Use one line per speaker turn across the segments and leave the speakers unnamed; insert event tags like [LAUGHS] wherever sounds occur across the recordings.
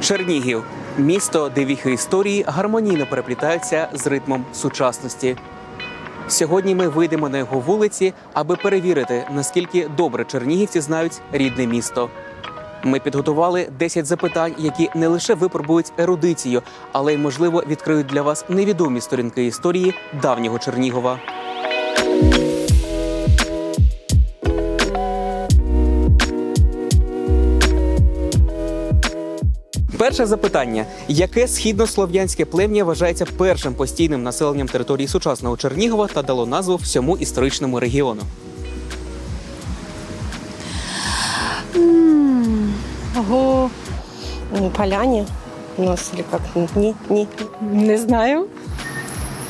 Чернігів місто, де віхи історії гармонійно переплітаються з ритмом сучасності. Сьогодні ми вийдемо на його вулиці, аби перевірити, наскільки добре чернігівці знають рідне місто. Ми підготували 10 запитань, які не лише випробують ерудицію, але й, можливо, відкриють для вас невідомі сторінки історії давнього Чернігова. Перше запитання: яке східнослов'янське плем'я вважається першим постійним населенням території сучасного Чернігова та дало назву всьому історичному регіону?
Ого. Ну, Поляне у нас или как? Не, не,
Не знаю.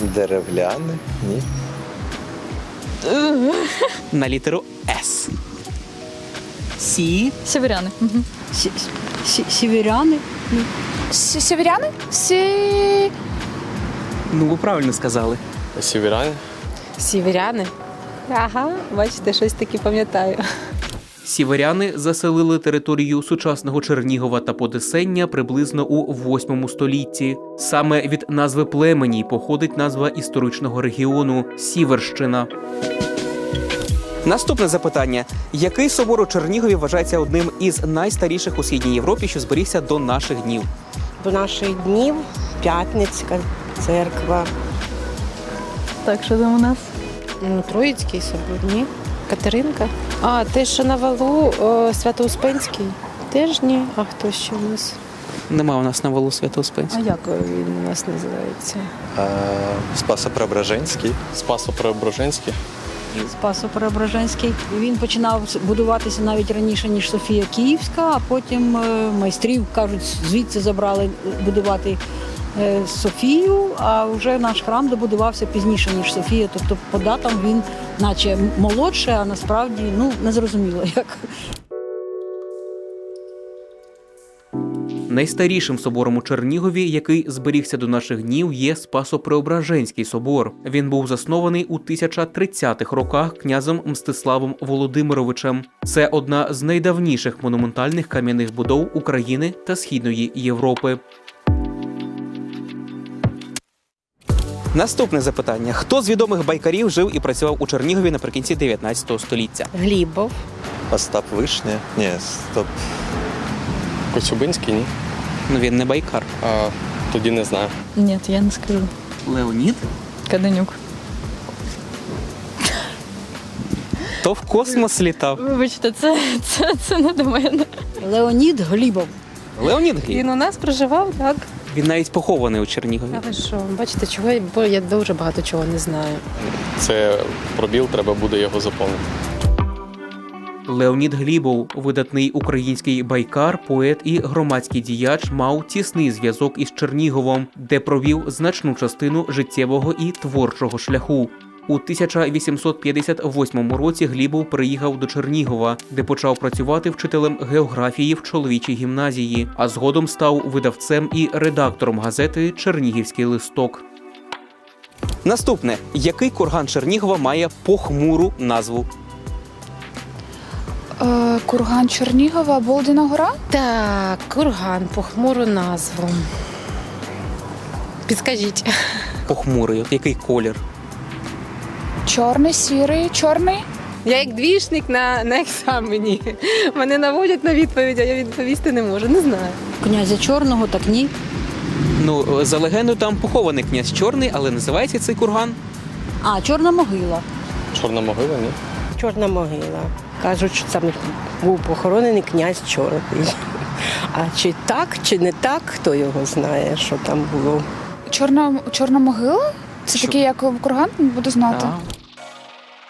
Деревляни? Ні.
На літеру С. Сі.
Северяни. Угу.
Сі- сі- Северяни?
С- Северяни? Сі...
Ну, ви правильно сказали.
Сіверяни?
Сіверяни. Ага, бачите, щось таке пам'ятаю.
Сіверяни заселили територію сучасного Чернігова та Подесення приблизно у 8 столітті. Саме від назви племені походить назва історичного регіону Сіверщина. Наступне запитання: який собор у Чернігові вважається одним із найстаріших у східній Європі, що зберігся до наших днів?
До наших днів П'ятницька церква.
Так, що там у нас?
Ну, Троїцький собор, ні. Катеринка. А, те, що на валу о, Свято-Успенський. Теж ні. А хто ще у нас?
Нема у нас на волу Свято-Успенська.
А як він у нас називається?
Спасо-Преображенський.
Спасо-Преображенський.
Спасо-Преображенський. Він починав будуватися навіть раніше, ніж Софія Київська, а потім е, майстрів, кажуть, звідси забрали будувати е, Софію, а вже наш храм добудувався пізніше, ніж Софія. Тобто по датам він наче молодше, а насправді ну, не зрозуміло як.
Найстарішим собором у Чернігові, який зберігся до наших днів, є Спасо-Преображенський собор. Він був заснований у 1030-х роках князем Мстиславом Володимировичем. Це одна з найдавніших монументальних кам'яних будов України та Східної Європи. Наступне запитання: хто з відомих байкарів жив і працював у Чернігові наприкінці 19 століття?
Глібов.
Остап Вишня? Ні, стоп.
Коцюбинський, ні.
Ну він не байкар.
А, тоді не знаю.
Ні, я не скажу.
Леонід?
Каденюк.
То в космос літав.
Вибачте, це, це, це не до мене.
Леонід Глібов.
Леонід Гліб.
Він у нас проживав, так?
Він навіть похований у Чернігові.
А ви що? Бачите, чого я, бо я дуже багато чого не знаю.
Це пробіл, треба буде його заповнити.
Леонід Глібов, видатний український байкар, поет і громадський діяч, мав тісний зв'язок із Черніговом, де провів значну частину життєвого і творчого шляху. У 1858 році Глібов приїхав до Чернігова, де почав працювати вчителем географії в чоловічій гімназії, а згодом став видавцем і редактором газети Чернігівський листок. Наступне: який курган Чернігова має похмуру назву?
Е, Курган Чернігова, Болдіна гора?
Так, курган, похмуру назву. Підскажіть.
Похмурий, От який колір?
Чорний, сірий, чорний.
Я як двішник на, на екзамені. Мене наводять на відповідь, а я відповісти не можу. Не знаю.
Князя Чорного, так ні.
Ну, за легендою, там похований князь Чорний, але називається цей курган.
А, Чорна могила.
Чорна могила, ні.
Чорна могила. Кажуть, що там був похоронений князь Чорний. А чи так, чи не так, хто його знає, що там було.
Чорна, чорна могила? Це
Що?
такий, як курган, буду знати.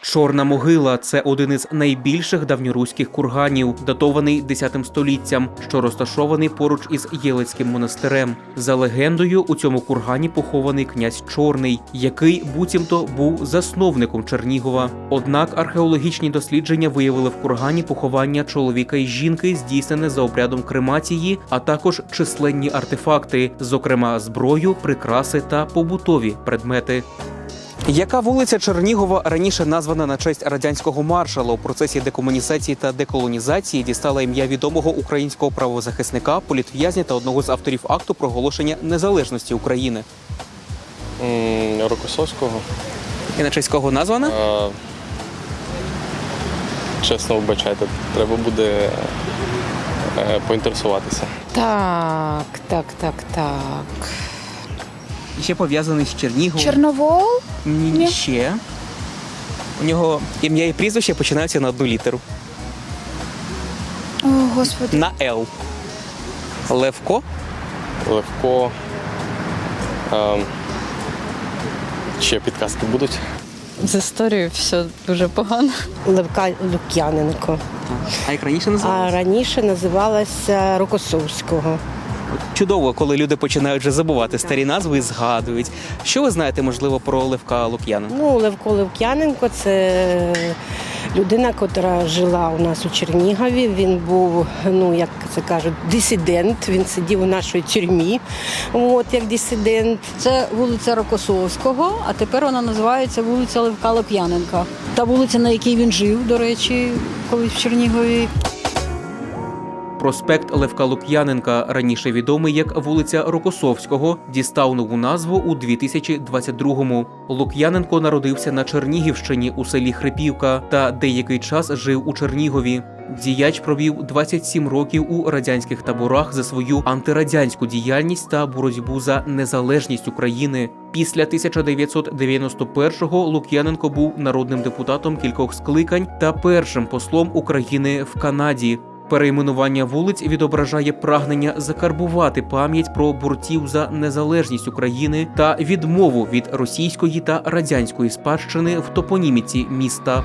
Чорна могила це один із найбільших давньоруських курганів, датований 10 століттям, що розташований поруч із Єлицьким монастирем. За легендою, у цьому кургані похований князь Чорний, який буцімто був засновником Чернігова. Однак археологічні дослідження виявили в кургані поховання чоловіка і жінки, здійснене за обрядом кремації, а також численні артефакти, зокрема зброю, прикраси та побутові предмети. Яка вулиця Чернігова раніше названа на честь радянського маршала у процесі декомунізації та деколонізації дістала ім'я відомого українського правозахисника, політв'язня та одного з авторів акту проголошення незалежності України?
М, Рокосовського.
І на честь кого названа?
А, чесно вибачайте, треба буде е, поінтересуватися.
Так, так, так, так.
Ще пов'язаний з Черніговом.
Чорновол?
Ні,
Ні.
ще. У нього ім'я і прізвище починаються на одну літеру.
О, господи.
На Л. Левко.
Левко. Е, ще підказки будуть.
З історією все дуже погано.
Левка Лук'яненко.
А як раніше
А
називалося?
раніше називалася Рокосовського.
Чудово, коли люди починають вже забувати старі назви і згадують. Що ви знаєте, можливо, про Левка Лук'янина?
Ну, Левко Левкяненко це людина, яка жила у нас у Чернігові. Він був, ну як це кажуть, дисидент. Він сидів у нашій тюрмі, от як дисидент.
Це вулиця Рокосовського, а тепер вона називається вулиця Левка Лоп'яненка. Та вулиця, на якій він жив, до речі, колись в Чернігові.
Проспект Левка Лук'яненка, раніше відомий як вулиця Рокосовського, дістав нову назву у 2022-му. Лук'яненко народився на Чернігівщині у селі Хрипівка та деякий час жив у Чернігові. Діяч провів 27 років у радянських таборах за свою антирадянську діяльність та боротьбу за незалежність України. Після 1991-го Лук'яненко був народним депутатом кількох скликань та першим послом України в Канаді. Перейменування вулиць відображає прагнення закарбувати пам'ять про борців за незалежність України та відмову від російської та радянської спадщини в топоніміці міста.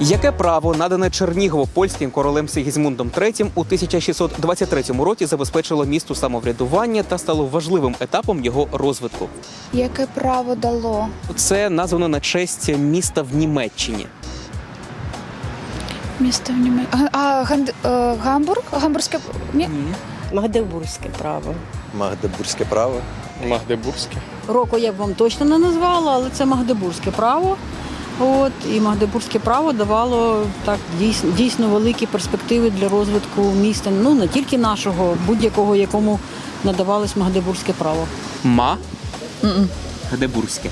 Яке право надане Чернігово польським королем Сигізмундом III у 1623 році забезпечило місту самоврядування та стало важливим етапом його розвитку?
Яке право дало?
Це названо на честь міста в Німеччині.
Місто в Німеччині. А Ганд... е, Гамбург? Гамбурзьке. Ні?
Магдебурзьке право.
Магдебурзьке право.
Магдебурзьке.
Року я б вам точно не назвала, але це Магдебурзьке право. От, і Магдебурзьке право давало так дійсно, дійсно великі перспективи для розвитку міста. Ну не тільки нашого, будь-якого, якому надавалось Магдебурзьке право.
Ма
Мгм.
Гдебурзьке.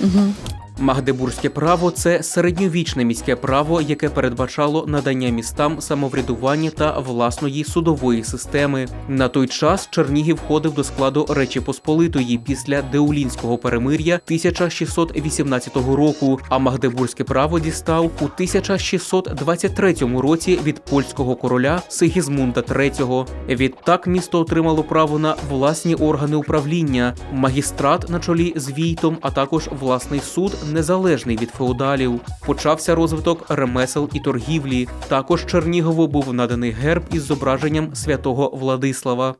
Угу.
Магдебурзьке право це середньовічне міське право, яке передбачало надання містам самоврядування та власної судової системи. На той час Чернігів входив до складу Речі Посполитої після Деулінського перемир'я 1618 року. А Магдебурзьке право дістав у 1623 році від польського короля Сигізмунда III. Відтак місто отримало право на власні органи управління, магістрат на чолі з війтом, а також власний суд, незалежний від феодалів. Почався розвиток ремесел і торгівлі. Також Чернігову був наданий герб із зображенням святого Владислава.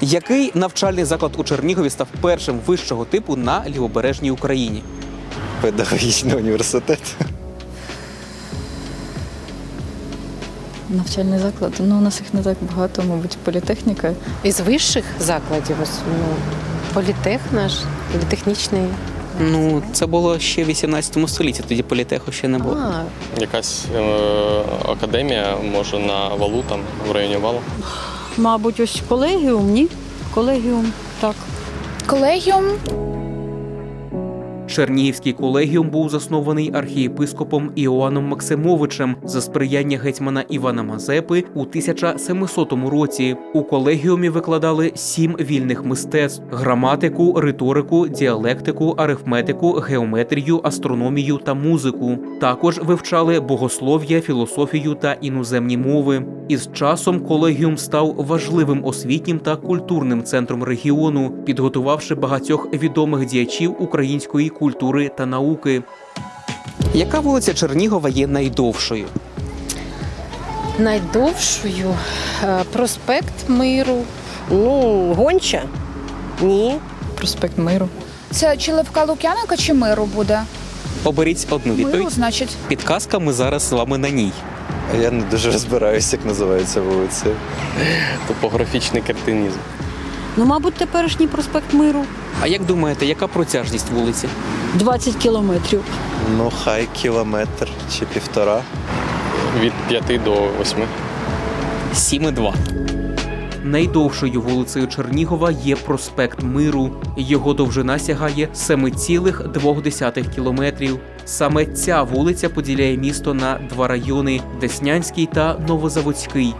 Який навчальний заклад у Чернігові став першим вищого типу на лівобережній Україні?
Педагогічний університет.
Навчальний заклад. Ну, у нас їх не так багато, мабуть, політехніка.
Із вищих закладів, ось, ну, політех наш, політехнічний.
Ну, це було ще в 18 столітті, тоді політеху ще не було.
А,
Якась е, академія, може, на валу там в районі валу.
Мабуть, ось колегіум, ні? Колегіум, так.
Колегіум.
Чернігівський колегіум був заснований архієпископом Іоанном Максимовичем за сприяння гетьмана Івана Мазепи у 1700 році. У колегіумі викладали сім вільних мистецтв: граматику, риторику, діалектику, арифметику, геометрію, астрономію та музику. Також вивчали богослов'я, філософію та іноземні мови. Із часом колегіум став важливим освітнім та культурним центром регіону, підготувавши багатьох відомих діячів української культури та науки. Яка вулиця Чернігова є найдовшою?
найдовшою е, проспект Миру.
Ну, гонча? Ні.
Проспект Миру.
Це чи Левка Лук'яненка, чи миру буде?
Оберіть одну
Миру, значить.
Підказка, ми зараз з вами на ній.
Я не дуже розбираюся, як називається вулиця.
Топографічний кретинізм.
Ну, мабуть, теперішній проспект Миру
А як думаєте, яка протяжність вулиці?
20 кілометрів.
Ну, хай кілометр чи півтора.
Від 5 до 8.
7,2. Найдовшою вулицею Чернігова є проспект Миру. Його довжина сягає 7,2 кілометрів. Саме ця вулиця поділяє місто на два райони Деснянський та Новозаводський.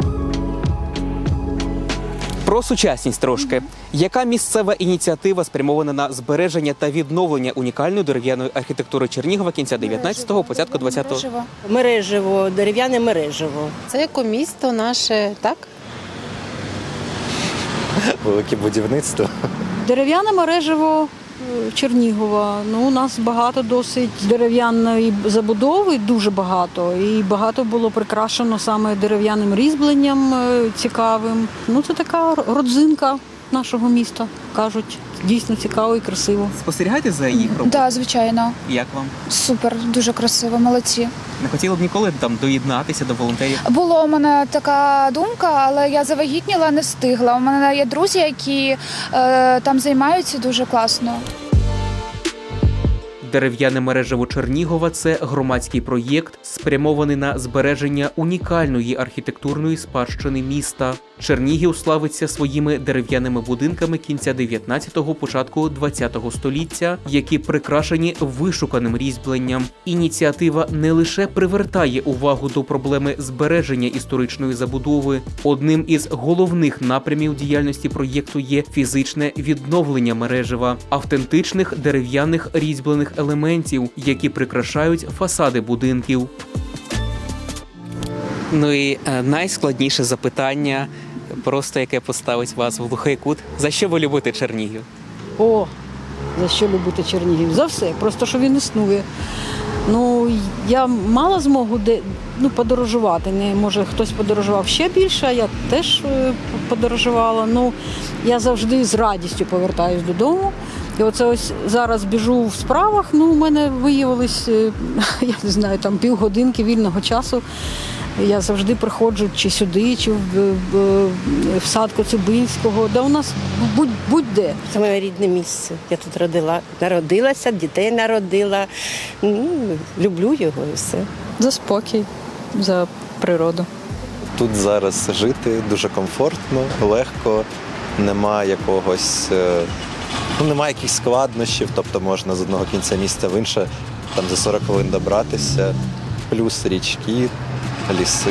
Про сучасність трошки. Яка місцева ініціатива спрямована на збереження та відновлення унікальної дерев'яної архітектури Чернігова кінця 19-го, початку 20-го?
Мережево.
Мережево, дерев'яне мережево.
Це яке місто наше, так?
Велике будівництво.
Дерев'яне мережево е, Чернігова. Ну, у нас багато досить дерев'яної забудови, дуже багато. І багато було прикрашено саме дерев'яним різьбленням е, цікавим. Ну, це така родзинка нашого міста. Кажуть, дійсно цікаво і красиво.
Спостерігаєте за їх роботою?
Да, звичайно.
Як вам?
Супер, дуже красиво, молодці.
Не хотіли б ніколи там доєднатися до волонтерів?
Було у мене така думка, але я завагітніла, не встигла. У мене є друзі, які е, там займаються дуже класно.
Дерев'яне мережево Чернігова це громадський проєкт, спрямований на збереження унікальної архітектурної спадщини міста. Чернігів славиться своїми дерев'яними будинками кінця 19-го, початку 20-го століття, які прикрашені вишуканим різьбленням. Ініціатива не лише привертає увагу до проблеми збереження історичної забудови. Одним із головних напрямів діяльності проєкту є фізичне відновлення мережева, автентичних дерев'яних різьблених елементів, які прикрашають фасади будинків. Ну і е, найскладніше запитання, просто яке поставить вас в глухий кут. За що ви любите Чернігів?
О, за що любити Чернігів? За все, просто що він існує. Ну, я мала змогу де, ну, подорожувати. Не, може, хтось подорожував ще більше, а я теж е, подорожувала. Ну, я завжди з радістю повертаюсь додому. І оце ось зараз біжу в справах. Ну, у мене виявилось, е, [LAUGHS] я не знаю, там півгодинки вільного часу. Я завжди приходжу чи сюди, чи в, в, в сад Коцюбинського. Да у нас будь, будь-де.
Це моє рідне місце. Я тут родила, народилася, дітей народила. Ну, люблю його і все.
За спокій, за природу.
Тут зараз жити дуже комфортно, легко, нема якогось, е, ну немає якихось складнощів, тобто можна з одного кінця міста в інше там за 40 хвилин добратися, плюс річки, ліси.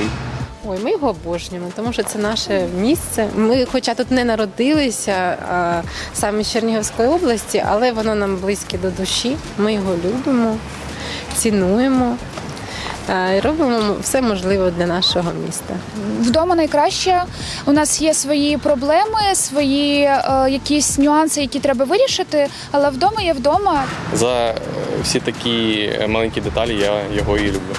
Ой, ми його обожнюємо, тому що це наше місце. Ми, хоча тут не народилися а, саме з Чернігівської області, але воно нам близьке до душі. Ми його любимо, цінуємо а, і робимо все можливе для нашого міста.
Вдома найкраще. У нас є свої проблеми, свої е, якісь нюанси, які треба вирішити, але вдома є вдома.
За всі такі маленькі деталі я його і люблю.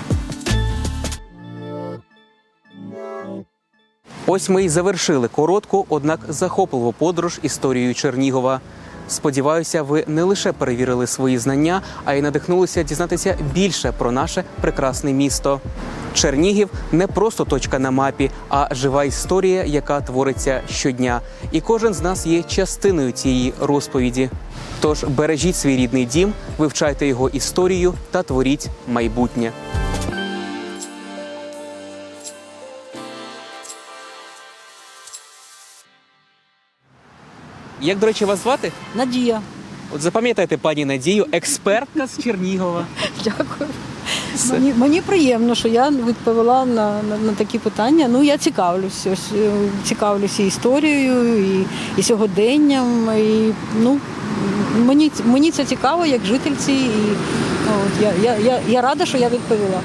Ось ми й завершили коротку, однак захопливу подорож історією Чернігова. Сподіваюся, ви не лише перевірили свої знання, а й надихнулися дізнатися більше про наше прекрасне місто. Чернігів не просто точка на мапі, а жива історія, яка твориться щодня. І кожен з нас є частиною цієї розповіді. Тож бережіть свій рідний дім, вивчайте його історію та творіть майбутнє. Як, до речі, вас звати?
Надія.
От запам'ятайте, пані Надію, експертка з Чернігова. [LAUGHS]
Дякую.
Все.
Мені, мені приємно, що я відповіла на, на, на такі питання. Ну, я цікавлюсь, е, цікавлюся історією, і, і сьогоденням. І, ну, мені, мені це цікаво як жительці. І, от, я, я, я, я рада, що я відповіла.